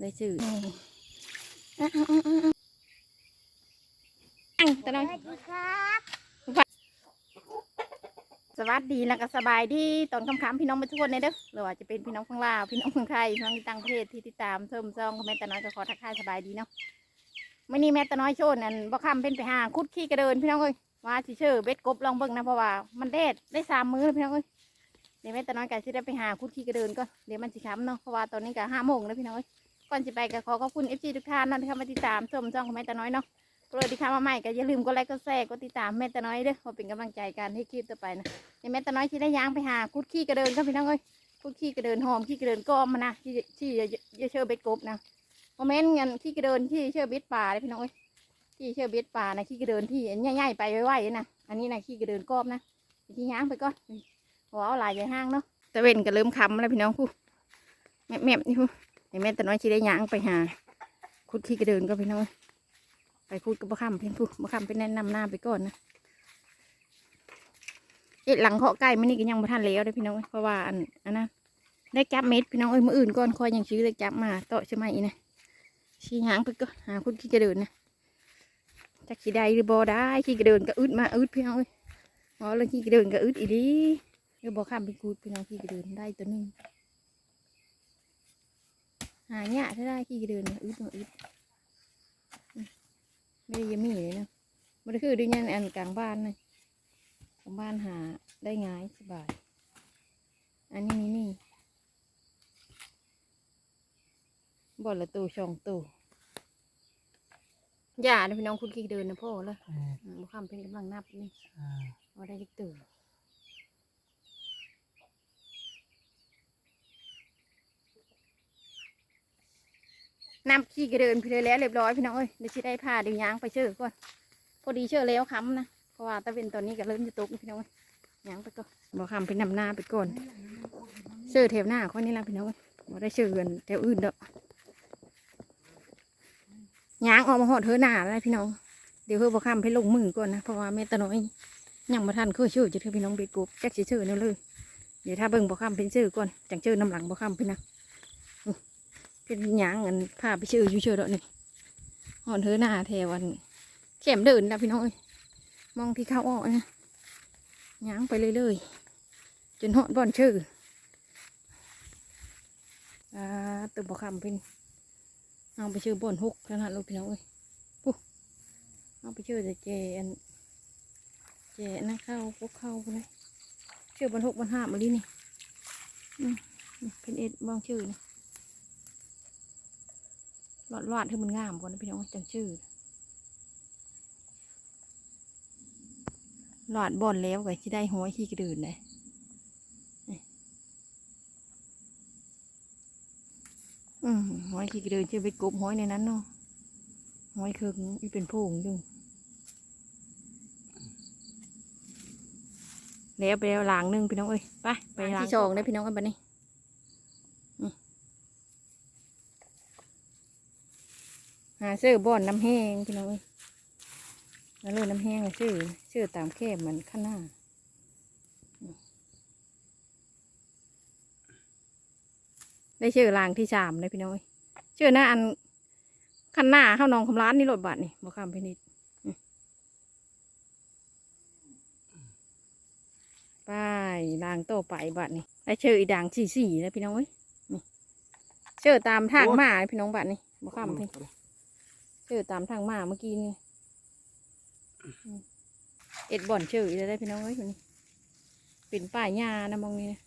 ได้ชื่อนี่อะอะอะอะอะอังแต่น้อยสวัสดีครับสวัสดีแล้วก็สบายดีตอนค่ำๆพี่น้องทุกคนเลยเด้อหรือว่าจะเป็นพี่น้องข้างลาวพี่น้องข้างไทยพี่น้องที่ต่างประเทศที่ติดตามเทิมซองแม่แต่น้อยก็ขอทักทายสบายดีเนาะมื่อนี้แม่แต่น้อยโชนอันบ่คำเป็นไปหาคุดขี้กระเดินพี่น้องเอ้ยว่าสิเชื่อเบ็ดกบลองเบิ่งนะเพราะว่ามันแดดได้สามมื้อแล้วพี่น้องเอ้ยเดี๋ยวแม่แต่น้อยก็สิได้ไปหาคุดขี้กระเดินก่อนเดี๋ยวมันสิค้ำเนาะเพราะว่าตอนนี้ก็ห้าโมงแล้วพี่น้องเอ้ย ก่อนสิไปก็ขอขอบคุณเอฟซีทุกท่านนะที่เข้ามาติดตามชมช่องของแม่ต่น้อยเนาะโปรดที่เข้ามาใหม่ก็อย่าลืมกดไลค์กดแชร์กดติดตามแม่ต่น้อยเด้อเพื่อเป็นกำลังใจการให้คลิปต่อไปนะในแม่ตาน้อยที่ได้ย่างไปหาคุดขี้กระเดินก็พี่น้องเอ้ยคุดขี้กระเดินหอมขี้กระเดินก้อมมานะที่ที่จะเชื่อเบ็ดกบนะโมเมนต์เงินขี้กระเดินที่เชื่อเบ็ดป่าเลยพี่น้องเอ้ยที่เชื่อเบ็ดป่านะขี้กระเดินที่ใหญ่ๆไปไวๆนะอันนี้นะขี้กระเดินก้อมนะที่ย่างไปก่อนหัวเอาลายใหญ่ห้างเนาะตะเวนก็เริ่มคำแล้วพี่น้องผู้แม่แม่นี่ผู้ ในแม่ตาน้อยที่ได้ย่างไปหา คุดขี้กระเดินก็พี่น้องเอ้ยไปคุดกับบ่คำเพียงผู้บ่คำเป็นแนะนำหน้าไปก่อนนะเอ็ดหลังเคาะไก่มันนี่ก็ยังไม่ทันแล้วเด้พี่น้องเพราะว่าอันอันนั้นได้จับเม็ดพี่น้องเอ้ยมืออื่นก่อนคอยยังชื้อเลยจับมาต่อใช่ไหมอีนะชี้หางไปก็หาคุณขี้กระเดินนะจักขี้ได้หรือบ่ได้ขี้กระเดินก็อึดมาอึดพี่น้องเอ้ยอ๋อแล้วขี้กระเดินก็อึดอีดีเดี๋ยวบอกข้ามไปกูดพี่น้องขี้กระเดินได้ตัวหนึง หาเนี่ยถ้าได้ขี้กระเดินเนี่ยอึดมาอึดอืมไม่ได้ยังมีเลยเนาะมันคือด้วยยันอันกลางบ้านเลยของบ้านหาได้ง่ายสบาย อันนี้นี่นี่บ่อนละตูช่องตูอย่านะพี่น้องคุณขี้เดินนะพ่อเลยเออบุคำเป็นกำลังนับนี่อ่าว่าได้ยิกตื่น นำขี้กระเดินพี่เลยแล้วเรียบร้อยพี่น้องเอ้ยเดี๋ยวชิได้พาเดี๋ยวยางไปเชื่อก่อนพอดีเชื่อแล้วค้ำนะเพราะว่าตะเวนตอนนี้ก็เริ่มจะตกพี่น้องเอ้ยยางไปก่อนบอกคำไปนำหน้าไปก่อนเชื่อแถวหน้าคนนี้ละพี่น้องเอ้ยบ่ได้เชื่อเกันแถวอื่นเด้อยางออกมาหอดเธอหน้าแล้วพี่น้อง เดี๋ยวเพื่อบอกคำไปลงมือก่อนนะเพราะว่าแม่ตน้อยยังมาทันเคยชื่อจะเธอพี่น้องเบ็ดกบแจ็คสิชื่อนั่นเลยเดี๋ยวถ้าเบิ่งบอกคำเป็นชื่อก่อนจังชื่อน้ำหลังบอกคำพี่นะ้อ เป็นยางเงินพาไปชื่ออยู่เชื่อดอกนี่หอดเธอหน้าแถววันเข็มเดินนะพี่น้องเอ้ยมองที่เข้าออกนะย่างไปเรื่อยๆจนหอดบ่อนชื่ออ่าตัวบกคำเป็นเอาไปชื่อบ่อนฮุกขนาดลูกพี่น้องเอ้ยปุ๊เอาไปชื่อแต่เจอันเจนะเข้าพวกเข้าเลยชื่อบ่อนฮุกบ่อนห้ามาดินี่อืมนี่เป็นเอ็ดมองชื่อนี่ ลอดหลอดให้มันงามก่อนนะพี่น้องจังชื่อหลอดบอลแล้วก็ที่ได้หัวขี้กระดืนเลยนี่อืมหัวขี้กระดืนจะไปกบหัวในนั้นเนาะหัวเคืองอีเป็นโพงอยู่ แล้วไปแล้วล้างหนึ่งพี่น้องเอ้ยไปไปล้างที่สองได้พี่น้องกันปนี่าซื้อบอนน้ำแห้งพี่น้องเอ้ยแล้วเลยน้ำแห้งอะชื่อชื่อตามเข้มมันข้างหน้าได้ชื่อรางที่สามเลยพี่น้อยชื่อหน้าอันข้างหน้าเข้านองคำร้านนี่รถบัตรนี่บอกคำพินิดอืมไปรางโตไปบัตรนี่ได้ชื่ออีด่างสี่สี่แล้วพี่น้อยนี่ชื่อตามทางมาพี่น้องบัตรนี่บอกคำพิ ชื่อตามทางมาเมื่อกี้นี่เอ็ดบ่อนเฉยเลยได้พี่น้องเอ้ยคนนี้เป็นป่าหญ้านะมองนี่นะ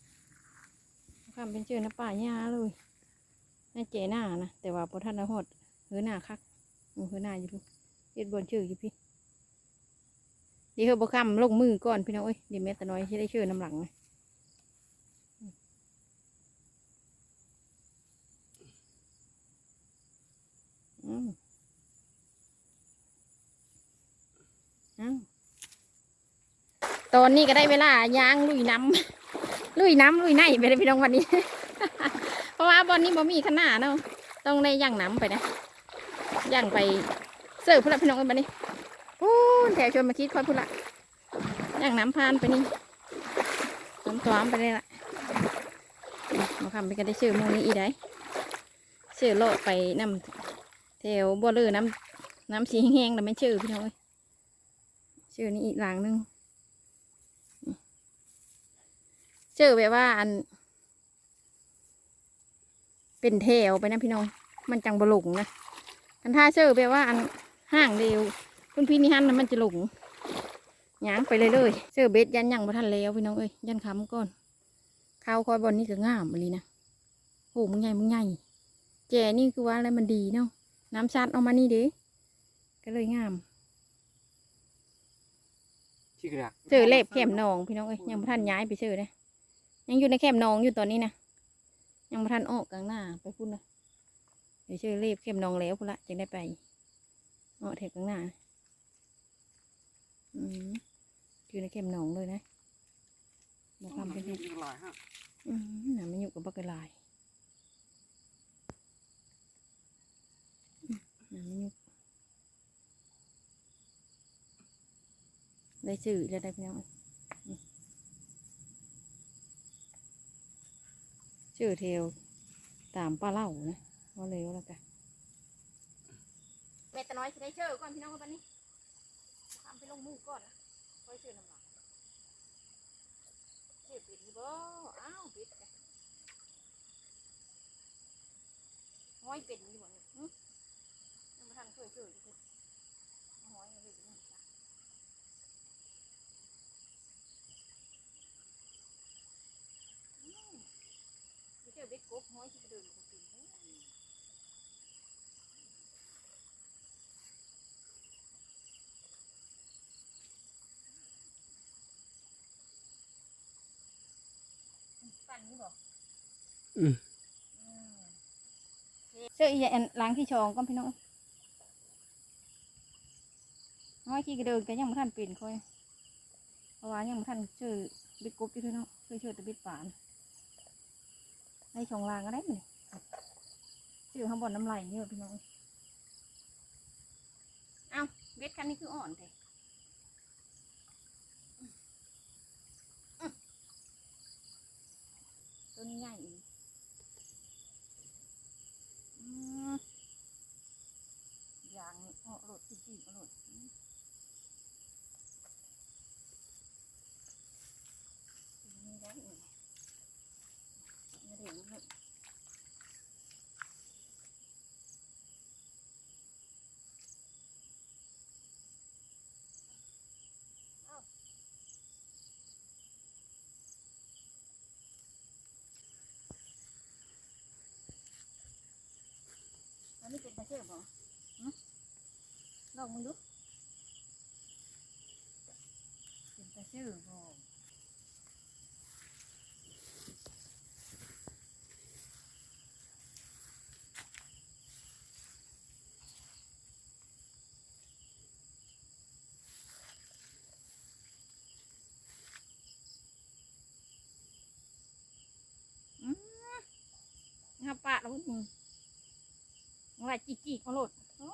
คำเป็นเชื่อนะป่าหญ้าเลยน่าเจหน้านะแต่ว่าพอท่านนะหดเหือหน้าคักเหือหน้าอยู่ลูกเอ็ดบ่อนเฉยอยู่พี่ดีเขาบอกคำลงมือก่อนพี่น้องเอ้ยดี๋ยวแม่ตน้อยที่ได้เชื่อน้ำหลังนะอืมอ้าว ตอนนี้ก็ได้เวลายางลุยน้ำลุยน้ำลุยในไปเลยพี่น้องวันนี้ เพราะว่าบอนนี้บ่มีขนาดเนาะต้องได้ย่างน้ำไปนะย่างไปเสิร์ฟพุ่นละพี่น้องกันนนี้พูนแถวชวนมาคิดค่อยพุ่นละย่างน้ำพานไปนี่น้ำตวามไปเลยละมาคำไปกันได้ชื่อมองนี้อีได้ชื่อโลดไปน้ำแถวบัวเรือน้ำน้ำสีแห้งๆแต่ไม่ชื่อพี่น้องชื่อนี้อีกหลังนึง ชื่อแบบว่าอัน เป็นแถวไปนะพี่น้อง มันจังบหลงนะอันถ้าชื่อแบบว่าอันห้างเดียวคุณพี่นี่ฮันนะมันจะหลงหยางไปเลยเลยๆชื่อเบ็ดยันยังบ่ทันแล้วพี่น้องเอ้ยยันคำก่อนข้าวคอยบอลนี่ก็งามเลยนะโหมึงใหญ่มึงใหญ่แจนี่คือว่าอะไรมันดีเนาะน้ำชัดเอามานี่เดิก็เลยงามชื่อกระดักเจอเล็บแคมหนองพี่น้องเอ้ยยังบ่ทันย้ายไปเจอเลย ยังอยู่ในแคมหนองอยู่ตอนนี้นะยังบ่ทันออกกลางหน้าไปพุ่นนะเดี๋ยวเจอเล็บแคมหนองแล้วพุ่นละจึงได้ไปออกแถวกลางหน้าอืมอยู่ในแคมหนองเลยนะบอกคำเป็นชื่เท็อจกระลายฮะอืมน่ะมันอยู่กับบักกะลายอืมน่ะมันอยู่ได้ชื่อแล้วได้พี่น้องอืม ชื่อเทวตามป้าเล่านะว่าเลยว่าแล้วกันแม่ตะน้อยจะได้ชื่อก่อนพี่น้องวันนี้ทำไปลงมือก่อนนะค่อยชื่อน้ำหลังชื่อปิดบ่อ้าวปิดจ้ะห้อยเป็นอยู่บ่เนี่ยหึยังบ่ทันเคยเจออยู่เลยห้อยนเลยเป็นอย่างนี้จ้ะอืมไปเจอเบ็ดกบห้อยที่กระเดินกับปีนเด้อปั่นนี่บ่อืมเสื้ออีอันล้างที่ชองก็พี่น้องน้อยขี้กระเดินก็ยังไม่ทันเปลี่ยนค่อยเพราะว่ายังไม่ทันชื่อบิ๊กกุ๊บอยู่ด้วยเนาะชื่อชื่อแต่บิ๊กป่าน ได้ชองล่างก็ได้เลยชื่อข้างบนน้ำไหลนี่พี่น้องเอ้าเบ็ดคันนี้คืออ่อนเลยตัวนี้ใหญ่อีกอย่างนี้อาโหลดจริงๆเอาโหลดอืมนี่ได้อีกนี่เดี๋ยวนี้เลยอ้าวอันนี้เป็นตะเกีย บเหรอลองมึงดูเป็นตะเกียบบ่อืมงับปะแล้วนี่ ว่า จีจีเขาโหลดโอ้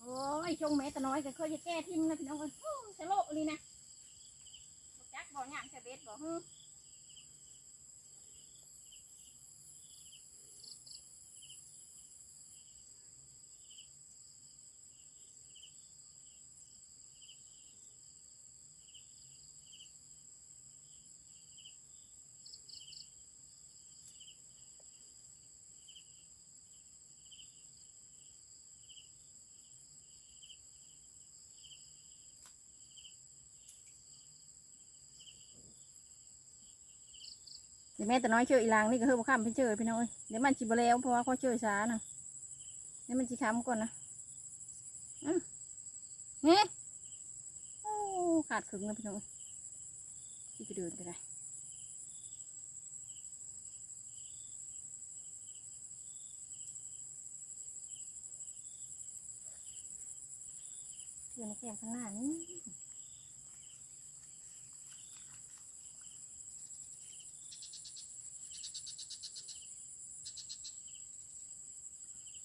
โอ้ยชงแม่ตะน้อยก็เคยจะแก้ทิมนะพี่น้องเอ้ยโอ้ยจะโลกเลยนะบอกจักบอกหยางจะเบ็ดบอกฮึ ดี๋ยวแม่แตะน้อยเชื่ออีลางนี่ก็คือบุข้ามไปเชื่อพี่น้อยเดี๋ยวมันจิบแล้วเพราะว่าเขาเชื่อช้านะเดี๋ยวมันจิค้ำก่อนนะนี่โอ้ขาดขึงนะพี่น้อยที่จะเดินไปได้เชื่อในแก้มข้างหน้านี่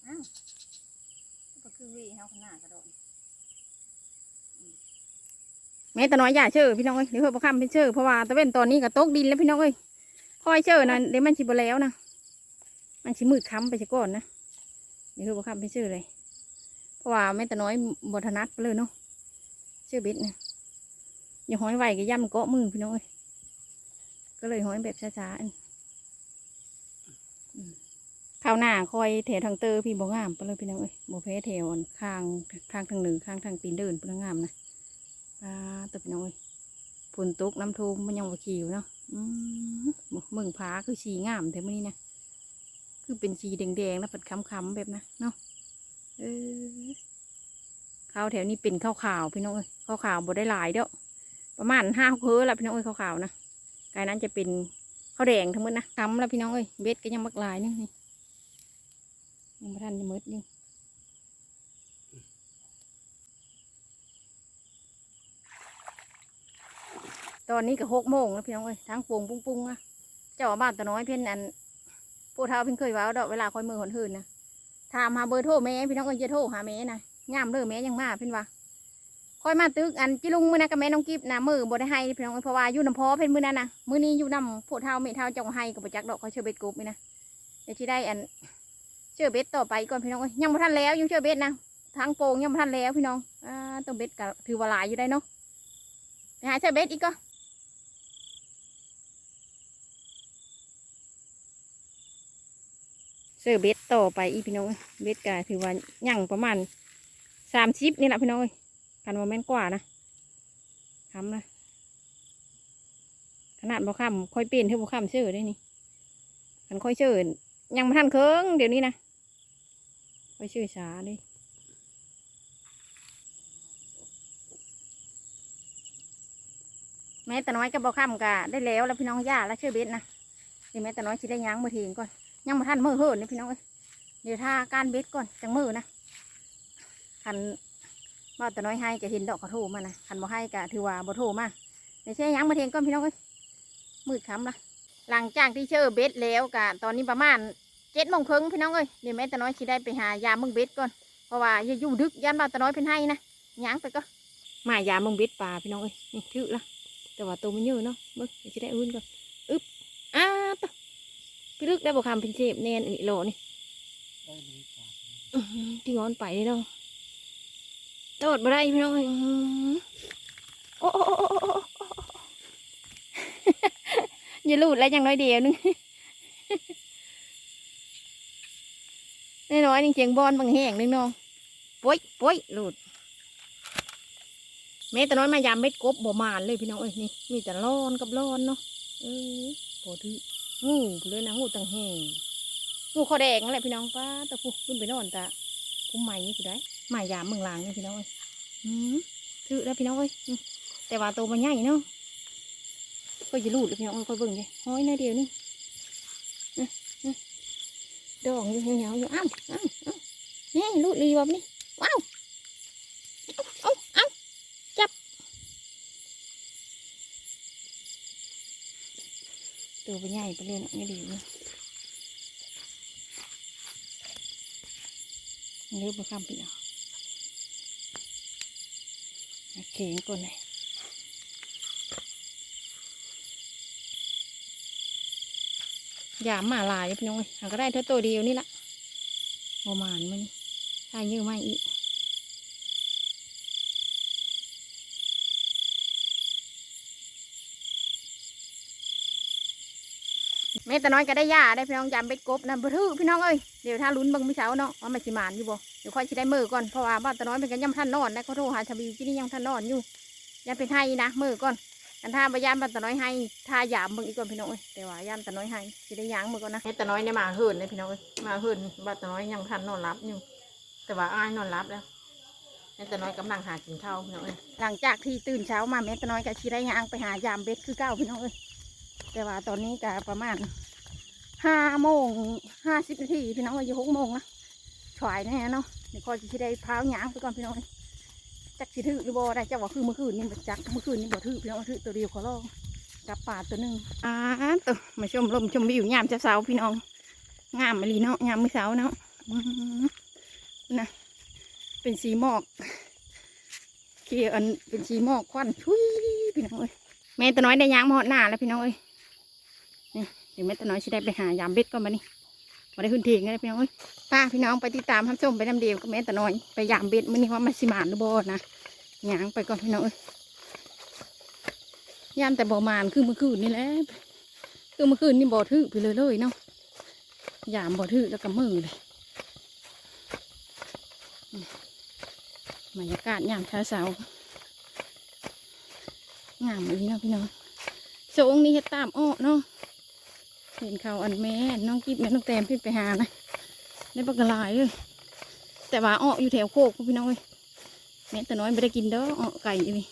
อ้าวปก คือวี เฮาขนาดกระโดดแม่ตะน้อยอย่าเชื่อพี่น้องเอ้ยเดี๋ยวเพื่อประคำเป็นเชื่อเพราะว่าตะเว้นตอนนี้ก็ตกดินแล้วพี่น้องเอ้ยคอยเชื่อนะเดี๋ยวมันชิบแล้วนะมันชิมืดค้ำไปซะก่อนนะเดี๋ยวเพื่อประคำเป็นเชื่อเลย เพราะว่าแม่ตะน้อยบทนัดไปเลยเนาะเชื่อเบ็ดนะอย่าห้อยไหวก็ย่ำเกาะมือพี่น้องเอ้ยก็เลยห้อยแบบช้าๆอืม ข้าวหน้าคอยแถวทางเตอพี่บ่งามไปเลยพี่น้องเอ้ยบ่แพ้แถวอันข้างข้างทางหนึ่งข้างทางตีนเดินพิ่น้องงามนะปลาตัวพี่น้องเอ้ยฝนตกน้ำท่วมมันยังว่าขิวเนาะอืมมึงผาคือสีงามแต่มื่อนี้นะคือเป็นสีแดงๆแล้วเป็นค้ำๆแบบนะเนาะเออข้าวแถวนี้เป็นข้าวขาวพี่น้องเอ้ยข้าวขาวบ่ได้หลายเด้อประมาณห้าเพอละพี่น้องเอ้ยข้าวขาวนะกายนั้นจะเป็นข้าวแดงทั้งหมดนะค้ำแล้วพี่น้องเอ้ยเบ็ดก็ยังมักหลายนี่ ยังไม่ทันจะมืดยังตอนนี้ก็หกโมงแล้วพี่น้องเอ้ยทั้งปวงปุ้งปุ้งอะเจ้าว่าบ้านตะน้อยเพิ่นอันผู้เฒ่าเพิ่นเคยว้าดอกเวลาคอยมือหนหืนนะถามหาเบอร์โทรแม่พี่น้องเอ้ยจะโทรหาแม่นะย่ามเด้อแม่ยังมาเพิ่นว่าคอยมาตึกอันจิลุงมือนะกับแม่น้องกิฟนะมือบ่ได้ให้พี่น้องเอ้ยเพราะว่าอยู่น้ำพอเพิ่นมือนั้นนะมือนี้อยู่น้ำผู้เฒ่าแม่เฒ่าเจ้าให้ก็บ่จักดอกเขาเชื่อเบ็ดกบนี่นะเดี๋ยวสิได้อัน เชื่อเบ็ดต่อไปก่อนพี่น้องเอ้ยยังบ่ทันแล้วยังเชื่อเบ็ดนะทางโป่งยังบ่ทันแล้วพี่น้องอ่าตัวเบ็ดก็ถือว่าหลายอยู่ได้เนาะไปหาเชื่อเบ็ดอีกก็เสื้อเบ็ดต่อไปอีพี่น้องเบ็ดก็ถือว่าย่างประมาณสามชิปนี่แหละพี่น้องคันว่าแม่นกว่านะทำนะขนาดบ่ค้ำค่อยเปลี่ยนเท่าบ่ค้ำเชื่อได้นี่คันค่อยเชื่อยังมาทันเคิงเดี๋ยวนี้นะ ค่อยเชื่อช้าดิแม่แต่น้อยกับบ่ค้ำก็ได้แล้วแล้วพี่น้องย่าแล้วชื่อเบ็ดนะเดี๋ยวแม่แต่น้อยสิได้ย้งมือทีก่อนยังมาทันมือเหินนี่พี่น้องเดี๋ยวถ้าการเบ็ดก่อนจังมือนะคันบ่าแต่น้อยให้ก็เห็นดอกกระโถมานะคันบ่ให้ก็ถือว่าบ่ทรมาเดี๋ยวเช่ยังมาเทงก่อนพี่น้องมืดคำละหลังจากที่เชื่อเบ็ดแล้วกะตอนนี้ประมาณ เจ็ดโมงครึ่งพี่น้องเอ้ยเดี๋ยวแม่ต่น้อยสิได้ไปหายามึงเบ็ดก่อนเพราะว่าอย่าอยู่ดึกยันบ่าวต่น้อยเป็นให้นะย้างไปก็มายามึงเบ็ดปลาพี่น้องเอ้ยนี่ถือละแต่ว่าตัวมันเยอะเนาะเบิ่งเดี๋ยวสิได้อื่นก่อนอึ๊บอ้าตะพี่ลึกได้บอกคำเป็นเจ็บแน่นอีโลนี่ที่งอนไปเลยเนาะโดดมาได้พี่น้องเอ้ยโอ้โอ้โอ้โอ้อย่าลูดแล้วอย่างน้อยเดียวนึง น้อยๆนี่เสียงบอลบางแห่งนึงเนาะปุ้ยปุ้ยหลูดแม่แต่น้อยมายามเม็ดกบบ่มานเลยพี่น้องเอ้ยนี่มีแต่ร้อนกับร้อนเนาะเออปวดที่งูเลยนะงูตังแห่งงูคอแดงนั่นแหละพี่น้องป้าตะพูขึ้นไปนอนตาพุ่มใหม่นี่คือได้หมายามเมืองลางนี่พี่น้องเอ้ยอืมถือแล้วพี่น้องเอ้ยแต่ว่าโตมันใหญ่เนาะก็จะรูดเลยพี่น้องเอ้ยคอยเบิ่งเลยห้อยน้าเดียวนี่ ดองอยู่เหนียวๆอยู่อ้าวอ้าวอ้าวนี่รูดรีแบบนี้ว้าวเอ้าเอ้าจับตัวมันใหญ่ไปเลยเนาะนี่ดีเลยเลือกมาข้ามไปเอาโอเคก่อนเลย ยามาลายพี่น้องเอ้ยหาก็ได้เท่าตัวเดียวนี่ละประมาณมันใช่เยอะมากอีกแม่แต่น้อยก็ได้ย่าได้พี่น้องยามเบ็ดกบนะบ่ถือพี่น้องเอ้ยเดี๋ยวถ้าลุ้นบังพี่เช้าเนาะว่ามันสิมานอยู่บ่เดี๋ยวค่อยสิได้มือก่อนเพราะว่าบ้านแต่น้อยเป็นกันย่ำท่านนอนนะเขาโทรหาทบีที่นี่ยังท่านนอนอยู่ยังเป็นให้นะมือก่อน กันท่าบยานบ้านแต่น้อยให้ท่ายามเบิ่งอีกก่อนพี่น้องเอ้ยแต่ว่ายามแต่น้อยให้สิได้ย้างมือก่อนนะแม่แต่น้อยเนี่ยมาเฮินเลยพี่น้องเอ้ยมาเฮินบ้านแต่น้อยยังท่านนอนรับอยู่แต่ว่าอ้ายนอนรับแล้วแม่แต่น้อยกำลังหากินข้าวพี่น้องเอ้ยหลังจากที่ตื่นเช้ามาแม่แต่น้อยก็สิได้ย้างไปหายามเบ็ดคือเก้าพี่น้องเอ้ยแต่ว่าตอนนี้ก็ประมาณห้าโมงห้าสิบนาทีพี่น้องอายุหกโมงนะฉวายแน่เนาะเดี๋ยวคอยจะได้พร้าวหยางไปก่อนพี่น้อง จักสิถือหรือบ่ได้จักว่าคือเมื่อคืนนี่บ่จักเมื่อคืนนี่บ่ถือพี่น้องถือตัวเดียวขอลองกับป่าตัวหนึ่งอ่าตัวมาชมลมชมวิวยามเช้าพี่น้องงามมะลีเนาะงามมื้อเช้าเนาะนะเป็นสีหมอกเขียอันเป็นสีหมอกควันชุยพี่น้องเอ้ยแม่ตะน้อยได้ยางมอดหน้าแล้วพี่น้องเอ้ยนี่เดี๋ยวแม่ตะน้อยสิได้ไปหายามเบ็ดก่อนมานี่ มาได้ขึ้นเทีงกันพี่น้องเอ้ยป้าพี่น้องไปติดตามทับชมไปน้ำเดียวกับแม่ตะน้อยไปยามเบ็ดมื้อนี้ว่ามันสิมานหรือบ่นะยางไปก่อนพี่น้องเอ้ยยามแต่บ่หมานคือเมื่อคืนนี่แหละคือเมื่อคืนนี่บ่ถือไปเลยเลยเนาะยามบ่ถือแล้วก็มือเลยบรรยากาศยามเช้าเสางามเลยเนาะพี่น้องโซงนี้เฮ็ดตามอ้อเนาะ เห็นเขาอันแม่น้องกิ๊บแม่น้องแตมพี่ไปหานะได้ปลากระลายเลยแต่ว่าอ้ออยู่แถวโคกพี่น้องเว้ยแม่แต่น้อยไม่ได้กินเด้ออ้อไก่อยู่นี่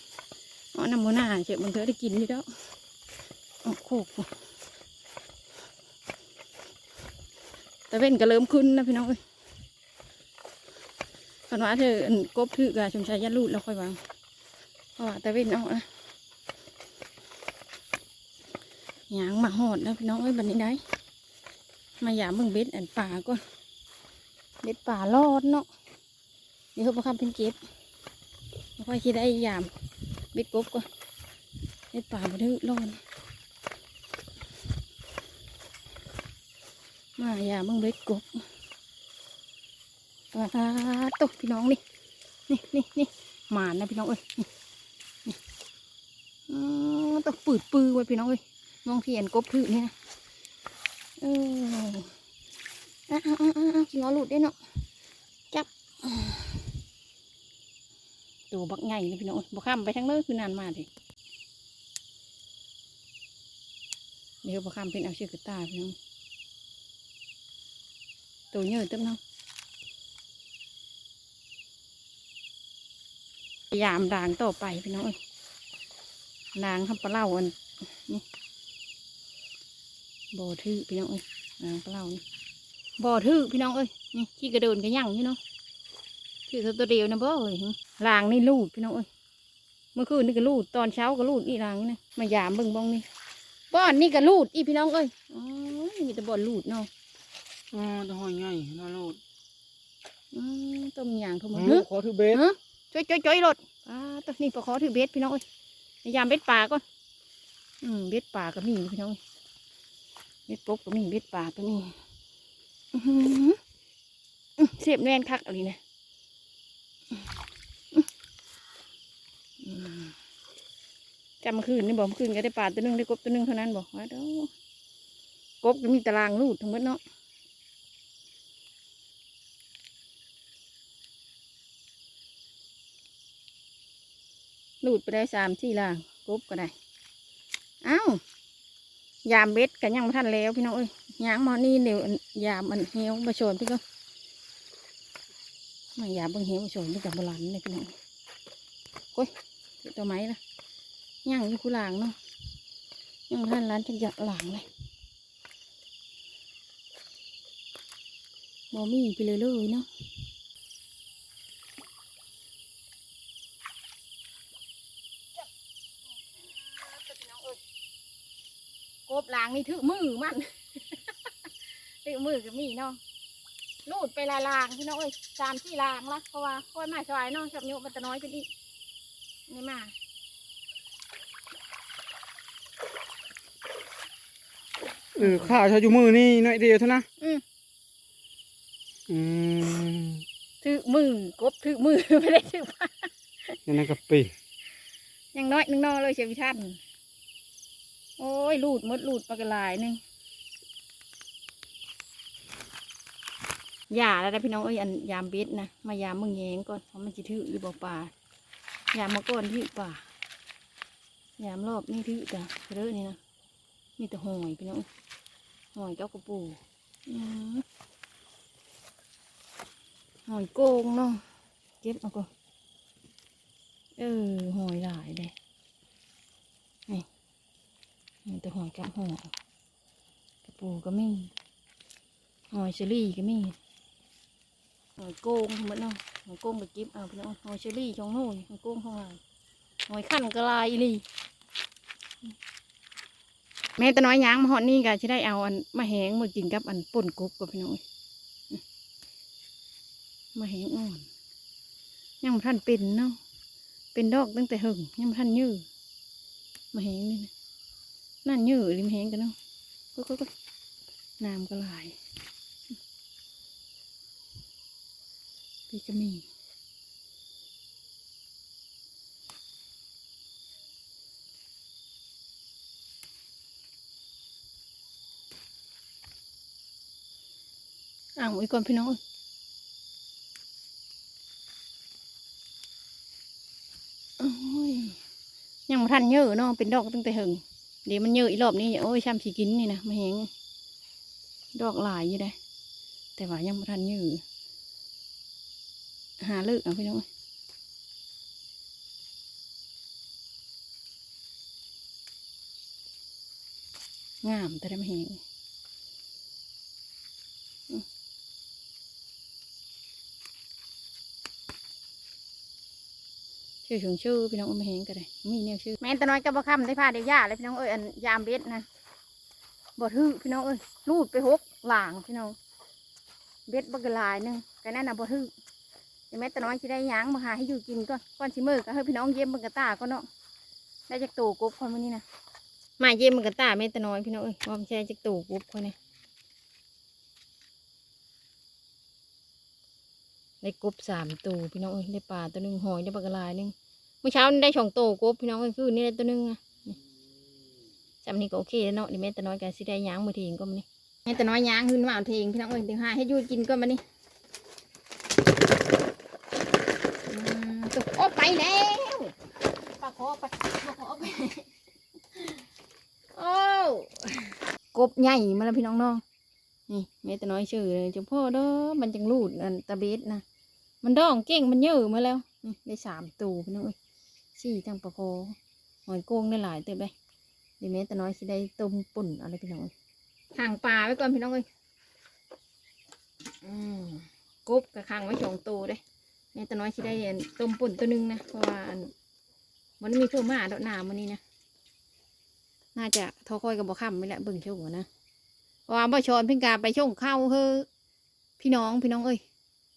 อ้อนำมือหน้าเจ็บมันเถอได้กินดิเด้ออ้อโคกแต่เว้นก็เริ่มขึ้นนะพี่น้องเว้ยคันว่าเธอกบถือกะชมชายยัดรูดแล้วค่อยวางเพราะว่าแต่เว้นเอาอะห ยางมาหอดแล้วพี่น้องเอ้ยบันนี้ได้ มาหยามเบิ่งเบ็ดอันป่าก่อนเบ็ดป่ารอดเนาะเดี๋ยวเขาประคำเป็นเก็บแล้วค่อยคิดได้หยามเบ็ดกบก่อนเบ็ดป่าบ่ถือรอดมาหยามเบิ่งเบ็ดกบปลาตกพี่น้องนี่นี่นี่นี่หมานนะพี่น้องเอ้ยนี่นี่อืมตกปืดปือไว้พี่น้องเอ้ย มองที่เห็นกบถือนี่นะเอออะอะอะอะงอหลุดได้เนาะจับตัวบักใหญ่เลยพี่น้องบักข้ามไปทางเนื้อคือนานมาดิเดี๋ยวบักข้ามเป็นเอาเชือกระตายพี่น้องตัวเยอะเต็มเนาะพยายามด่างต่อไปพี่น้องด่างทำปลาเล่าอันนี่ บ่อทื่อพี่น้องเอ้ยด่างปลาเล่านี่บ่อทื่อพี่น้องเอ้ยนี่ขี้กระเดินกระยั่งอยู่เนาะชื่อตัวเดียวนะบ่เอ้ยลางนี่ลูดพี่น้องเอ้ยเมื่อคืนนี่ก็ลูดตอนเช้าก็ลูดอีลางนี่นะมายามเบิ่งบ้องนี่บ่อนนี่ก็ลูดอีพี่น้องเอ้ยอ๋อมีแต่บ่อนลูดเนาะอ๋อตะหอยใหญ่น่าโลดอืมต้มยางทุ่มโอ้เนื้อขอถือเบสฮะจ้อยจ้อยจ้อยรถอ่าตัวนี้ปลาขอถือเบ็ดพี่น้องเอ้ยพยายามเบ็ดป่าก่อนอืมเบ็ดป่าก็มีพี่น้อง เอ้ยเบ็ดกบก็มีเบ็ดป่าก็มีเสียบแน่นคักอะไรเนี่ยจำมาคืนนี่บอกคืนก็ได้ป่าตัวหนึงได้กบตัวหนึงเท่านั้นบอกว่าเด้อกบก็มีตารางรูดทั้งหมดเนาะลูดไปได้สามที่ล่างกบก็ได้ อ้าว ยามเบ็ดกันยังไม่ทันแล้วพี่น้องเอ้ยยางมอนี่เดี๋ยวยามมันเหี่ยวมาชนพี่ก็มายามเบิ่งเหี่ยวมาชนพี่กับโบราณเลยพี่น้องโอ้ยเดี๋ยวตัวไม้ละย่างอยู่คูหลางเนาะยังบ่ทันร้านจังจะหลางเลยบอมี่ไปเลยเลยเนาะ บหลางนี่ถือมือมันถือมือกับมีเนาะลูดไปลายลางพี่น้องเอ้ยสามที่ลางละเพราะว่าค่อยมาชอยเนาะจับโยมันจะน้อยเป็นอีกนี่มาเออข้าวชาอยู่มือนี่หน่อยเดียวเท่านะอืมอืมถือมือกบถือมือไม่ได้ถือผ้านั่นนะกับปียังน้อยหนึงเนอเลยเชียวพี่ท่าน โอ้ยลูดมดลูดปลากระลายหนึงอย่าแล้วนะพี่น้องเอ้ยอันยามเบ็ดนะมายามมึงแยงก่อนเพราะมันจะถืออยู่บ่ป่ายามมาก่อนถือป่ายามรอบนี่ถือจ้ะเรื่อนี่นะมีแต่หอยพี่น้องหอยเจ้ากระปูหอยโกงเนาะเก็บเอาก่อนเออหอยหลายเลย มีแต่หอยกับหอยกระปูก็มีหอยเชอรี่ก็มีหอยโกงเหมือนเนาะหอยโกงไปเก็บเอาไปเนาะหอยเชอรี่ช่องโน่นหอยโกงของเราหอยขั้นกระลายอีลีแม่ตะน้อยยางมาหอดนี่ก็จะได้เอาอันมาแหงมากินกับอันป่นกบกับพี่น้องเอ้ยมาแหงอ่อนยังบ่ทันเป็นเนาะเป็นดอกตั้งแต่หึงยังบ่ทันยื้อมาแหงนี่นะ นั่นยื้อริมแหงกันเนาะก็ก็ก็น้ำก็หลายพี่กมีอ่างไว้ก่อนพี่น้องอ้ยยยังมาทันเยอะเนาะเป็นดอกตั้งแต่หึง เดี๋ยวมันเยอะอีรอบนี้โอ้ยช้ำสีกินนี่นะมาเห็นดอกหลายอยู่ได้ แต่ว่ายังไม่ทันเยอะหาเลือกเอาพี่น้องเอ้ยงามแต่ได้มาเห็น ชื่อถึงชื่อพี่น้องเอามาเห็นกันเลยมีเนี่ยชื่อแม่นแตะน้อยกับบ่คำได้พาเดียวย่าเลยพี่น้องเอ้ยอันยามเบ็ดนะบ่ทึพี่น้องเอ้ยรูดไปหกหลางพี่น้องเบ็ดบักหลายหนึงกันนั่นน่ะบ่ทึเดี๋ยวแม่ตะน้อยสิได้หยางมาหาให้อยู่กินก่อนก่อนสิมื้อก็ให้พี่น้องเยี่ยมบังกะตาก็เนาะได้จากตู่กบคนมื้อนี้นะมาเยี่ยมบังกะตาแม่ตะน้อยพี่น้องเอ้ยว่ามันแช่จากตู่กบคนนี้ ได้กบสามตัวพี่น้องเอ้ยได้ปลาตัวหนึ่งหอยได้ปลากระลายหนึ่งเมื่อเช้านี่ได้สองโตวกบพี่น้องก็คือนี่ได้ตัวหนึงอะจำนี่ก็โอเคแล้วเนาะนี่แม่แต่น้อยกันสิได้ย้างมือเทงก็มานี่แม่แต่น้อยย้างขึ้นมาเทงพี่น้องเอ้ยเดี๋ยวหาให้ยูกินก็มานี่อืมตัวโอ้ไปแล้วปลาขอไปปลาขอไปโอ้กบใหญ่มาแล้วพี่น้องเน้องนี่แม่แต่น้อยชื่อเลยจ้าพ่อเด้อมันจังรูดอันตะเบสนะ มันดองเก่งมันเยอะมาแล้วได้สามตัวพี่น้องเอ้ยสี่ทั้งปลาโคหอยโกงได้หลายเติบได้ดี๋ยวแม่แต่น้อยสิได้ต้มปุ่นอะไรพี่น้องเอ้ยห่างปลาไว้ก่อนพี่น้องเอ้ยกบกับข้างไว้สองตัวเด้แม่แต่น้อยสิได้อันต้มปุ่นตัวหนึงนะเพราะว่ามันมีเพิ่มมาดอกหนามันนี้นะน่าจะทอคอยกับบ่ค่ำไม่ละเบิ่งโชว์นะเพราะว่าบ่ชอนพิงกาไปช่งเข้าเฮ้อพี่น้องพี่น้องเอ้ย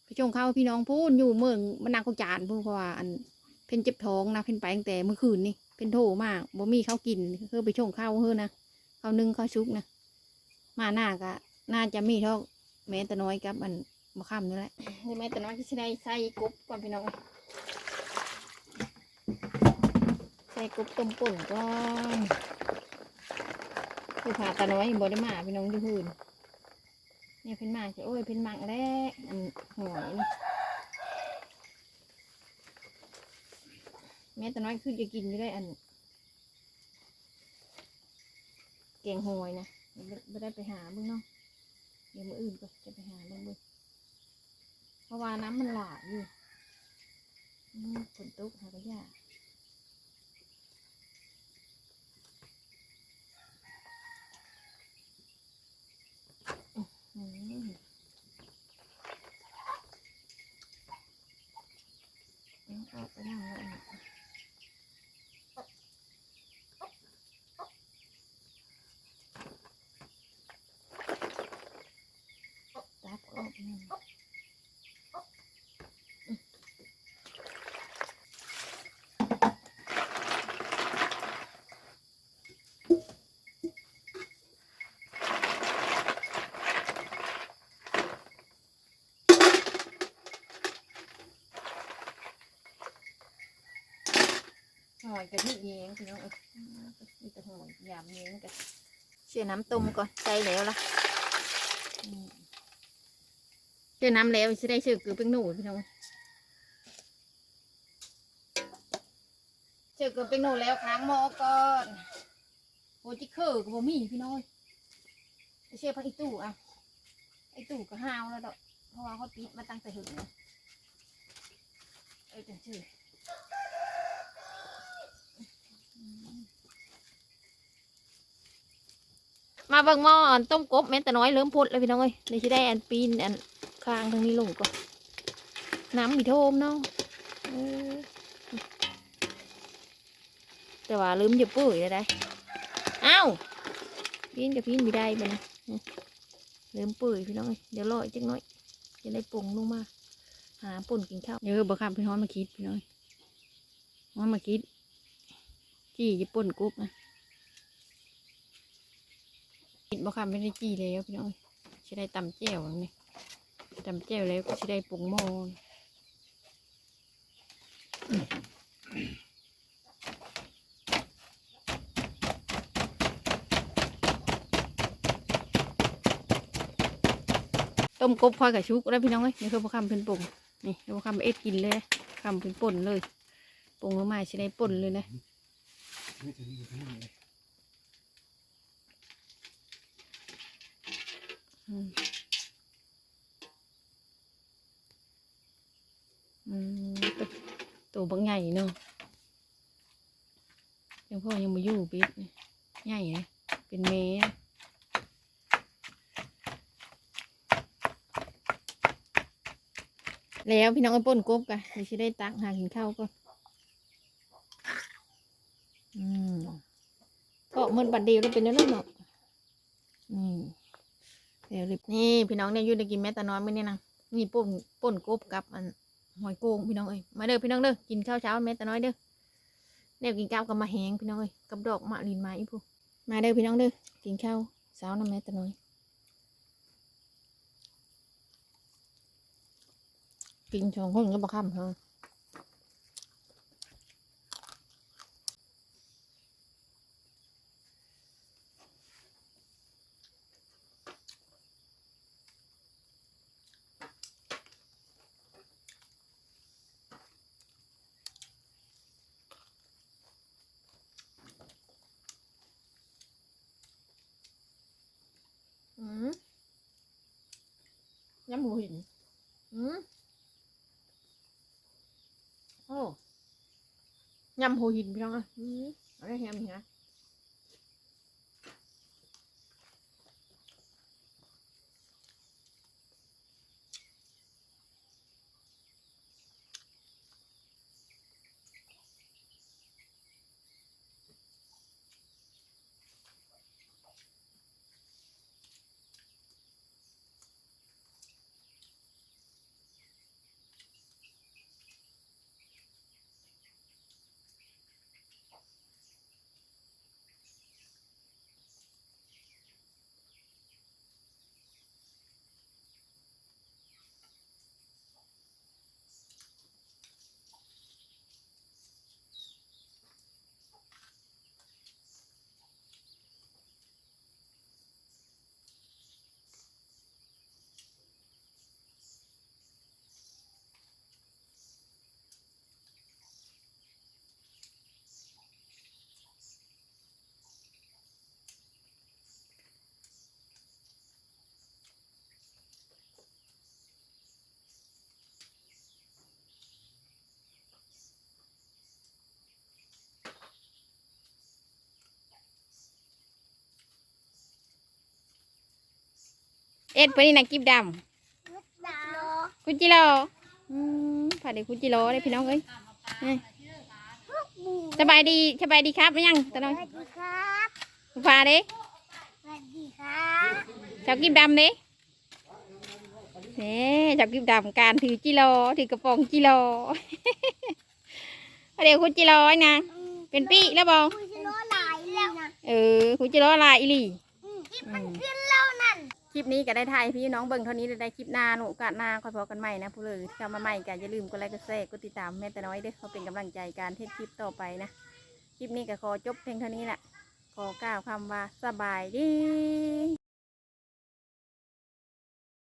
ไปช่งข้าวพี่น้องพูนอยู่เมืองมันนากุจานพูนเพราะว่าอันเพิ่นเจ็บท้องนะเพิ่นไปตั้งแต่เมื่อคืนนี่เพิ่นโทรมากบ่มีข้าวกินคือไปชงข้าวเฮ้อนะข้าวนึ่งข้าวชุกนะมาหน้าก็น่าจะมีเท่าแม่ตะน้อยกับอันมะขามนี่แหละนี่แม่ตะน้อยก็สิได้ใส่กบก่อนพี่น้องใส่กบต้มป่นก่อนคือพาตะน้อยบ่ได้มาพี่น้องอยู่พื้น เนี่ยเพิ่นมาจะโอ้ยเพิ่นมักแล้วอันหอยแม่แต่น้อยขึ้นจะกินไม่ได้อันแกงหอยนะไม่ได้ไปหาเบ้างเนาะเดี๋ยวมืออื่นก็จะไปหาเบ้างเบ้างเพราะว่าน้ำมันหลากอยู่ฝนตกหากระยากอื้อหือ เอาไปนั่งแล้วนะตัดออกนึ่ อยกะทิเองพี่น้องเอ้ยมีแต่หอยยำเองกันเสียน้ำต้มก่อนใส่แล้วล่ะอืมเจอน้ำแล้วจะได้ชื่อกือเป็นหนูพี่น้องเจอกือเป็นหนูแล้วค้างหมอก่อนโอ้จิเคอร์กับบ่มีพี่น้องไปเชื่อพักอีตู้อะไอตู้ก็ห้าวแล้วดอกเพราะว่าเขาปิดมาตั้งแต่หึงนะเออจังชื่อ มาเบิ่งหม้ออันต้มกบแม่แต่น้อยเริ่มพุดแล้วพี่น้องเอ้ยเดี๋ยวจะได้อันปีนอันข้างทางนี้ลงก่อนน้ำมีโทมเนาะแต่ว่าลืมจะปุ๋ยได้อ้าวพีนกับพีนไม่ได้ไปนะลืมปุ๋ยพี่น้องเอ้ยเดี๋ยวรออีกจักหน่อยจะได้ปรุงลงมาหาปุ่นกินข้าวเยอะบ่ครับพี่น้องมาคิดพี่น้องมาคิดจี้จะปุ่นกุ๊บนะคิด บ่ครับไม่ได้จี้แล้วพี่น้องช้ได้ตำแจ่วแล้วนี่ตำแจ่วแล้วก็ช้ได้ปรุงหม้อต้มกบพอยกับชุกแล้วพี่น้องเอ้ยนี่คือบ่คำเป็นปรุงนี่เดี๋ยวบ่คำเอ็ดกินเลยคำเป็นป่นเลยปรุงลงมาใช้ได้ป่นเลยนะ อืมอืมตัวตัวบางใหญ่เนาะยังพ่อยังมาอยู่ปิดนี่ใหญ่เลยเป็นเมตรแล้วพี่น้องไอ้ป่นกบกันเดี๋ยวจะได้ตักหากินข้าวก่อนอืมก็มันบัดเดียวแล้วเป็นแล้วเนาะอืม เดี๋ยวรีบนี่พี่น้องเนี่ยอยูได้กินแม่ตาน้อยไหมเนี่ยนะนี่ป่นป่นกบกับอันหอยโกงพี่น้องเอ้ยมาเด้อพี่น้องเด้อกินข้าวเช้าแม่ตาน้อยเด้อเดี๋ยวกินข้าวกับมาแหงพี่น้องเอ้ยกับดอกมะลินม้อีพวกมาเด้อพี่น้องเด้อกินข้าวเช้าน้ำแม่ตาน้อยกินสองคนก็บ่ค่ำเหรออืมยำหมูหินอืมโอ้ยำหัวหินพี่น้องอะอะไรแฮมเหร เอ็ดไปนี่นะกิบดำคุจิโร่อืมผ่าเด็กคุจิโร่เลยพี่น้องเอ้ยเอ้ยสบายดีสบายดีครับไหมยังตาน้อยสวัสดีครับผ่าเด้สวัสดีครับจับกิบดำเด้เนี่จับกิบดำการถือจิโร่ถือกระป๋องจิโร่เดี๋ยวคุจิโร่นะเป็นปี้แล้วบอคุยจะล้อหลายแล้วนะเออคุจิโร่ลายอีหลี คลิปนี้ก็ได้ถ่ายพี่น้องเบิ่งเท่านี้ได้คลิปหน้าหนูกาดหน้าคอยพอกันใหม่นะผู้เลยที่เข้ามาใหม่ก็อย่าลืมกดไลค์กดแชร์กดติดตามแม่แต่น้อยเด้อเขาเป็นกำลังใจการเทศคลิปต่อไปนะคลิปนี้ก็ขอจบเพียงเท่านี้แหละขอกล่าวคำว่าสบายดี